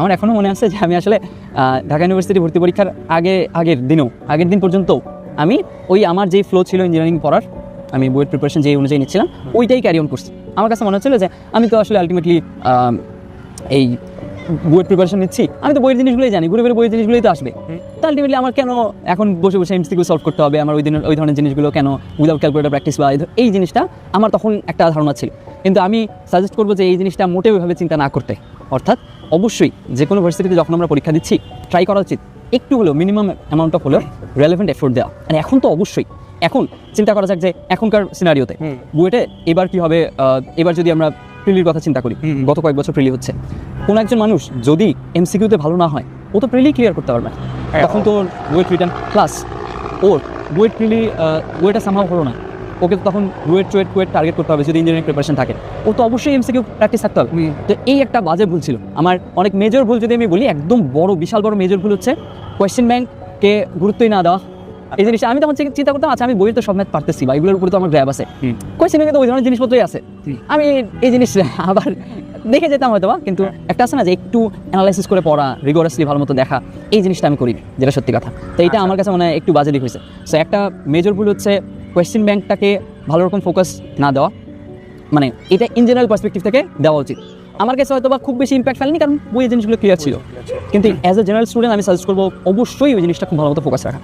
আমার এখনও মনে আছে যে আমি আসলে ঢাকা ইউনিভার্সিটি ভর্তি পরীক্ষার আগে আগের দিনও আগের দিন পর্যন্ত আমি ওই আমার যেই ফ্লো ছিল ইঞ্জিনিয়ারিং পড়ার আমি বইয়ের প্রিপারেশন যে অনুযায়ী নিচ্ছিলাম ওইটাই ক্যারি অন করছি। আমার কাছে মনে হচ্ছিল যে আমি তো আসলে আলটিমেটলি এই বইয়ের প্রিপারেশন নিচ্ছি আমি তো বইয়ের জিনিসগুলোই জানি ঘুরে ঘুরে বইয়ের জিনিসগুলোই তো আসবে। তো আলটিমেটলি আমার কেন এখন বসে বসে এমসিকিউ সলভ করতে হবে আমার ওই দিনের ওই ধরনের জিনিসগুলো কেন উইদাউট ক্যালকুলেটার প্র্যাকটিস বা এই জিনিসটা আমার তখন একটা ধারণা ছিল। কিন্তু আমি সাজেস্ট করব যে এই জিনিসটা মোটেও ওইভাবে চিন্তা না করতে। অর্থাৎ অবশ্যই যে কোনো ভার্সিটিতে যখন আমরা পরীক্ষা দিচ্ছি ট্রাই করা উচিত। একটু হলেও মিনিমাম অ্যামাউন্ট অফ হলেও রেলেভেন্ট এফোর্ট দেওয়া। আর এখন তো অবশ্যই। এখন চিন্তা করা যাক যে এখনকার সিনারিওতে বুয়েটে এবার কি হবে এবার যদি আমরা প্রিলির কথা চিন্তা করি গত কয়েক বছর প্রিলি হচ্ছে। কোনো একজন মানুষ যদি এমসিকিউতে ভালো না হয় ও তো প্রিলি ক্লিয়ার করতে পারবে না। হ্যাঁ। তখন তো ওয়েট রিটার্ন প্লাস ওর ওয়েট প্রিলি ওয়েটা সামহাও হলো না। ওকে তো তখন ওয়েট ওয়েট ওয়েট টার্গেট করতে হবে যদি ইঞ্জিনিয়ারিং প্রিপারেশন থাকে। ও তো অবশ্যই এমসিকিউ প্র্যাকটিস থাকতে হবে। তো এই একটা বাজে ভুল ছিল। আমার অনেক মেজর ভুল যদি আমি বলি একদম বড় বিশাল বড় মেজর ভুল হচ্ছে কোয়েশ্চেন ব্যাংককে গুরুত্বই না দেওয়া। এই জিনিসটা আমি তখন চিন্তা- করতাম আচ্ছা আমি বইয়ে তো সব ম্যাথ পারতেছি বা এগুলোর উপরে তো আমার গ্র্যাব আছে। কোয়েশ্চেন ব্যাংকে তো ওই ধরনের জিনিসপত্রই আছে। আমি এই জিনিস আবার দেখে যেতাম হয়তো বা, কিন্তু একটা আছে না যে একটু অ্যানালাইসিস করে পড়া রিগোরাসলি ভালো মতো দেখা এই জিনিসটা আমি করি যেটা সত্যি কথা। তো এটা আমার কাছে মনে হয় একটু বাজে দিক হয়েছে। সো একটা মেজর ভুল হচ্ছে কোয়েশ্চেন ব্যাংকটাকে ভালো রকম ফোকাস না দেওয়া। মানে এটা ইন জেনারেল পার্সপেক্টিভ থেকে দেওয়া উচিত। আমার কাছে হয়তো বা খুব বেশি ইম্প্যাক্ট ফেলেনি কারণ ওই জিনিসগুলো ক্লিয়ার ছিল। কিন্তু অ্যাজ এ জেনারেল স্টুডেন্ট আমি সাজেস্ট করব অবশ্যই ওই জিনিসটা খুব ভালো মতো ফোকাস রাখা।